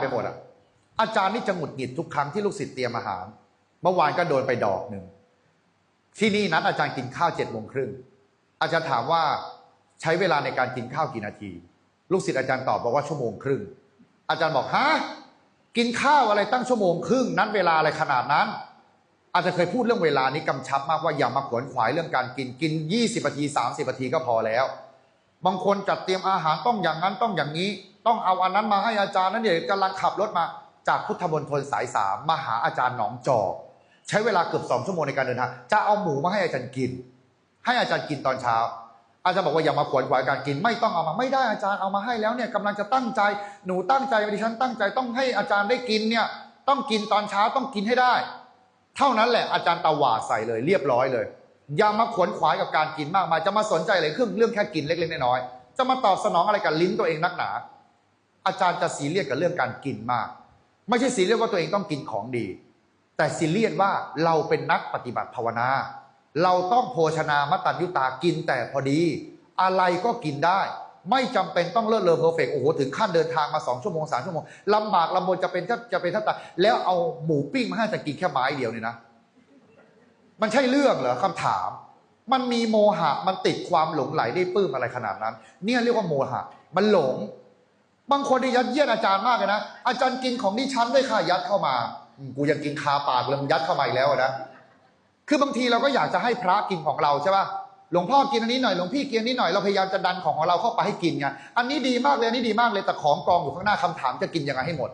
ไปหมดอะ อาจารย์นี่จะหงุดหงิดทุกครั้งที่ลูกศิษย์เตรียมอาหาร เมื่อวานก็โดนไปดอกหนึ่ง ที่นี่นัดอาจารย์กินข้าวเจ็ดโมงครึ่ง อาจารย์ถามว่าใช้เวลาในการกินข้าวกี่นาที ลูกศิษย์อาจารย์ตอบบอกว่าชั่วโมงครึ่ง อาจารย์บอกฮะกินข้าวอะไรตั้งชั่วโมงครึ่งนั้นเวลาอะไรขนาดนั้น อาจจะเคยพูดเรื่องเวลานี้กำชับมากว่าอย่ามาขวนขวายเรื่องการกินกิน 20นาที 30นาทีก็พอแล้ว บางคนจัดเตรียมอาหารต้องอย่างนั้นต้องอย่างนี้ ต้องเอาอันนั้นมาให้อาจารย์นั่นเดี๋ยวกำลังขับรถมาจากพุทธมณฑลสายสามมาหาอาจารย์หนองจอกใช้เวลาเกือบสองชั่วโมงในการเดินทางจะเอาหมูมาให้อาจารย์กิน ให้อาจารย์กินตอนเช้า อาจารย์บอกว่าอย่ามาขวนขวายการกิน ไม่ต้องเอามาไม่ได้อาจารย์เอามาให้แล้วเนี่ยกำลังจะตั้งใจหนูตั้งใจดิฉันตั้งใจต้องให้อาจารย์ได้กินเนี่ยต้องกินตอนเช้าต้องกินให้ได้ เท่านั้นแหละอาจารย์ตาวาดใส่เลย เรียบร้อยเลย อย่ามาขวนขวายกับการกินมากมายจะมาสนใจอะไรเครื่องเรื่องแค่กินเล็กๆน้อยๆจะมาตอบสนองอะไรกับลิ้นตัวเองนักหนา อาจารย์จะซีเรียสกับเรื่องการกินมาก ไม่ใช่ซีเรียสว่าตัวเองต้องกินของดี แต่ซีเรียสว่าเราเป็นนักปฏิบัติภาวนา เราต้องโภชนามตัญยุตากินแต่พอดี อะไรก็กินได้ ไม่จำเป็นต้องเลิศเลอเพอร์เฟกโอ้โหถึงขั้นเดินทางมาสองชั่วโมงสามชั่วโมงลำบากลำบนจะเป็นถ้าจะเป็นถ้าตาแล้วเอาหมูปิ้งมาให้แต่กินแค่ไม้เดียวเนี่ยนะ มันใช่เรื่องเหรอคำถาม มันมีโมหะ มันติดความหลงไหลได้ปื้มอะไรขนาดนั้น เนี่ยเรียกว่าโมหะ มันหลง บางคนที่ยัดเยียดอาจารย์มากเลยนะ อาจารย์กินของดิฉันด้วยค่ะยัดเข้ามา กูยังกินคาปากเลยมึงยัดเข้ามาอีกแล้วนะ คือบางทีเราก็อยากจะให้พระกินของเราใช่ป่ะ หลวงพ่อกินอันนี้หน่อย หลวงพี่กินอันนี้หน่อย เราพยายามจะดันของของเราเข้าไปให้กินไง อันนี้ดีมากเลย อันนี้ดีมากเลย แต่ของกองอยู่ข้างหน้าคำถามจะกินยังไงให้หมด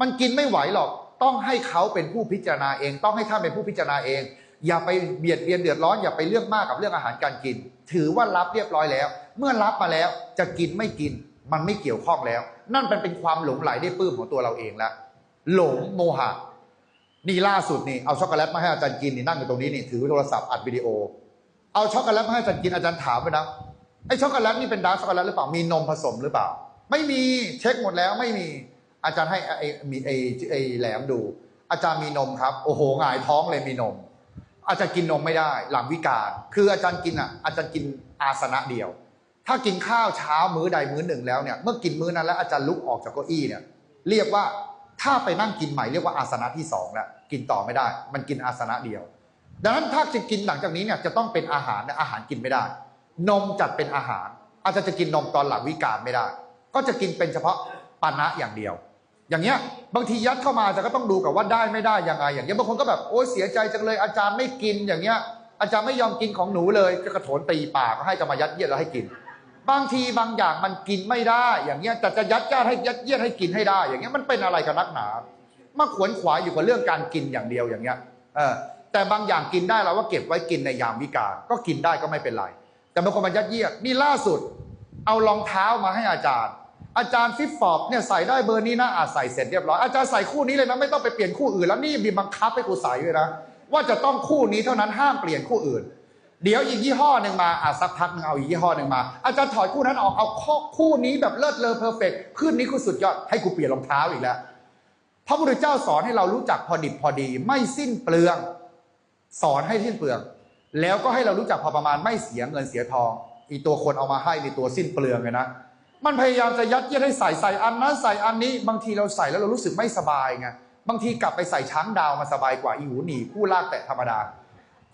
มันกินไม่ไหวหรอก ต้องให้เขาเป็นผู้พิจารณาเอง ต้องให้ท่านเป็นผู้พิจารณาเอง อย่าไปเบียดเบียนเดือดร้อนอย่าไปเรื่องมากกับเรื่องอาหารการกิน ถือว่ารับเรียบร้อยแล้ว เมื่อรับมาแล้วจะกินไม่กิน มันไม่เกี่ยวข้องแล้ว นั่นเป็นเป็นความหลงไหลได้ปลื้มของตัวเราเองแล้วหลงโมหะ นี่ล่าสุดนี่เอาช็อกโกแลตมาให้อาจารย์กินนี่นั่งอยู่ตรงนี้นี่ถือโทรศัพท์อัดวิดีโอ เอาช็อกโกแลตมาให้อาจารย์กินอาจารย์ถามไปนะไอ้ช็อกโกแลตนี่เป็นดาร์กช็อกโกแลตหรือเปล่ามีนมผสมหรือเปล่า ไม่มีเช็คหมดแล้วไม่มีอาจารย์ให้ไอ้มีไอไอแหลมดู อาจารย์มีนมครับ โอ้โหหงายท้องเลยมีนม อาจารย์กินนมไม่ได้หลังวิกาลคืออาจารย์กินอะอาจารย์กินอาสนะเดียว ถ้ากินข้าวเช้ามื้อใดมื้อหนึ่งแล้วเนี่ยเมื่อกินมื้อนั้นแล้วอาจารย์ลุกออกจากเก้าอี้เนี่ยเรียกว่าถ้าไปนั่งกินใหม่เรียกว่าอาสนะที่สองแล้วกินต่อไม่ได้ มันกินอาสนะเดียว ดังนั้นถ้าจะกินหลังจากนี้เนี่ยจะต้องเป็นอาหารอาหารกินไม่ได้ นมจัดเป็นอาหาร อาจจะจะกินนมตอนหลังวิกาลไม่ได้ ก็จะกินเป็นเฉพาะปานะอย่างเดียว อย่างเงี้ยบางทียัดเข้ามาจะก็ต้องดูกับว่าได้ไม่ได้ยังไงอย่างเงี้ยบางคนก็แบบโอ้ยเสียใจจังเลยอาจารย์ไม่กินอย่างเงี้ย อาจารย์ไม่ยอมกินของหนูเลยก็กระโถนตีปากก็ให้จะมายัดเยียดแล้วให้กิน บางทีบางอย่างมันกินไม่ได้ อย่างเงี้ยแต่จะยัดยาดให้ยัดเยียดให้กินให้ได้ อย่างเงี้ยมันเป็นอะไรกับนักหนามาขวนขวายอยู่กับเรื่องการกินอย่างเดียวอย่างเงี้ยเออแต่บางอย่างกินได้เราก็เก็บไว้กินในยามวิกาลก็กินได้ก็ไม่เป็นไร แต่บางคนมายัดเยียดนี่ล่าสุด เอารองเท้ามาให้อาจารย์ อาจารย์ฟิฟฟอบเนี่ยใส่ได้เบอร์นี้นะอาใส่เสร็จเรียบร้อยอาจารย์ใส่คู่นี้เลยนะไม่ต้องไปเปลี่ยนคู่อื่นแล้วนี่มีบังคับให้กูใส่ด้วยนะว่าจะต้องคู่นี้เท่านั้นห้ามเปลี่ยนคู่อื่น เดี๋ยวอีกยี่ห้อหนึ่งมาอะสักพักหนึงเอาอีกยี่ห้อหนึ่งมา อาจารย์ถอดคู่นั้นออกเอาข้อคู่นี้แบบเลิศเลอเพอร์เฟกต์คู่นี้คู่สุดยอดให้กูเปลี่ยนรองเท้าอีกแล้วพระพุทธเจ้าสอนให้เรารู้จักพอดิบพอดี ไม่สิ้นเปลือง สอนให้สิ้นเปลือง แล้วก็ให้เรารู้จักพอประมาณไม่เสียเงินเสียทอง อีตัวคนเอามาให้ในตัวสิ้นเปลืองเลยนะ มันพยายามจะยัดเยียดให้ใส่ใส่อันนั้นใส่อันนี้ บางทีเราใส่แล้วเรารู้สึกไม่สบายไงบางทีกลับไปใส่ช้างดาวมาสบายกว่าอีหูหนีคู่ลากแตะธรรมดา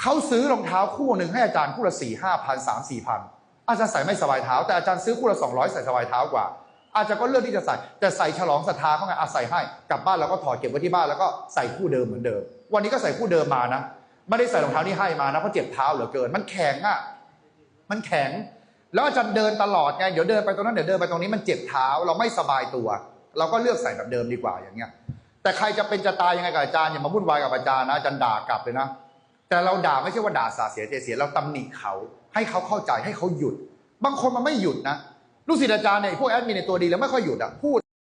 เขาซื้อรองเท้าคู่หนึ่งให้อาจารย์คู่ละสี่ห้าพันสามสี่พันอาจารย์ใส่ไม่สบายเท้า แต่อาจารย์ซื้อคู่ละสองร้อยใส่สบายเท้ากว่า อาจจะก็เลือกที่จะใส่แต่ใส่ฉลองศรัทธาเขาไงอาใส่ให้กลับบ้านแล้วก็ถอดเก็บไว้ที่บ้านแล้วก็ใส่คู่เดิมเหมือนเดิม วันนี้ก็ใส่คู่เดิมมานะไม่ได้ใส่รองเท้าที่ให้มานะเพราะเจ็บเท้าเหลือเกิน มันแข็งอะ มันแข็ง แล้วอาจารย์เดินตลอดไงเดี๋ยวเดินไปตรงนั้นเดี๋ยวเดินไปตรงนี้มันเจ็บเท้าเราไม่สบายตัว เราก็เลือกใส่แบบเดิมดีกว่าอย่างเงี้ย แต่ใครจะเป็นจะตายยังไงกับอาจารย์อย่ามาวุ่นวายกับอาจารย์นะอาจารย์ด่ากลับเลยนะ แต่เราด่าไม่ใช่ว่าด่าสาเสียเจเสียเราตำหนิเขา ให้เขาเข้าใจให้เขาหยุด บางคนมันไม่หยุดนะลูกศิษย์อาจารย์เนี่ยพวกแอดมินในตัวดีแล้วไม่ค่อยหยุดอะพูด